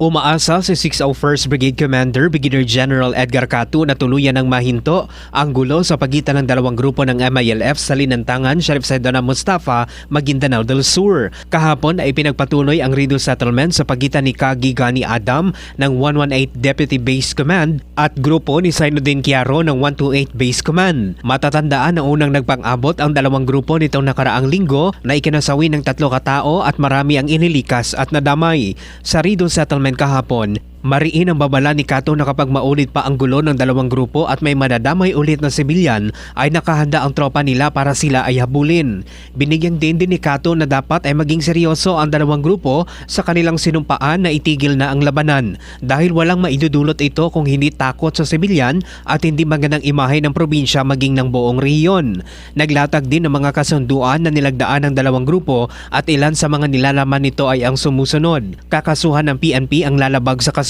Umaasa si 601st Brigade Commander Brigadier General Edgar Catu na tuluyan ng mahinto ang gulo sa pagitan ng dalawang grupo ng MILF sa Linantangan, Sheriff Sedona Mustafa, Maguindanao del Sur. Kahapon ay pinagpatuloy ang riddle settlement sa pagitan ni Kagi Gani Adam ng 118 Deputy Base Command at grupo ni Sainudin Kiaro ng 128 Base Command. Matatandaan na unang nagpang-abot ang dalawang grupo nitong nakaraang linggo na ikinasawi ng tatlo katao at marami ang inilikas at nadamay. Sa riddle settlement kahapon, mariin ang babala ni Kato na kapag maulit pa ang gulo ng dalawang grupo at may madadamay ulit na sibilyan ay nakahanda ang tropa nila para sila ay habulin. Binigyan din din ni Kato na dapat ay maging seryoso ang dalawang grupo sa kanilang sinumpaan na itigil na ang labanan dahil walang maidudulot ito kung hindi takot sa sibilyan at hindi magandang imahe ng probinsya maging ng buong rehiyon. Naglatag din ng mga kasunduan na nilagdaan ng dalawang grupo at ilan sa mga nilalaman nito ay ang sumusunod. Kakasuhan ng PNP ang lalabag sa kasunduan.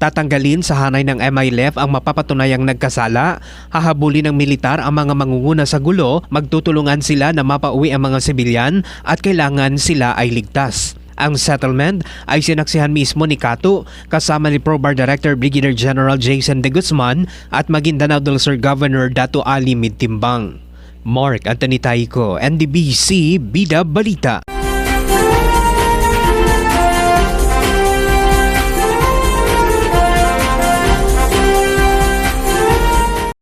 Tatanggalin sa hanay ng MILF ang mapapatunayang nagkasala. Hahabulin ng militar ang mga mangunguna sa gulo. Magtutulungan sila na mapauwi ang mga sibilyan at kailangan sila ay ligtas. Ang settlement ay sinaksihan mismo ni Kato kasama ni Probar Director Brigadier General Jason De Guzman at Maguindanao del Sur Governor Dato Ali Midtimbang. Mark Anthony NDBC, Bida Balita.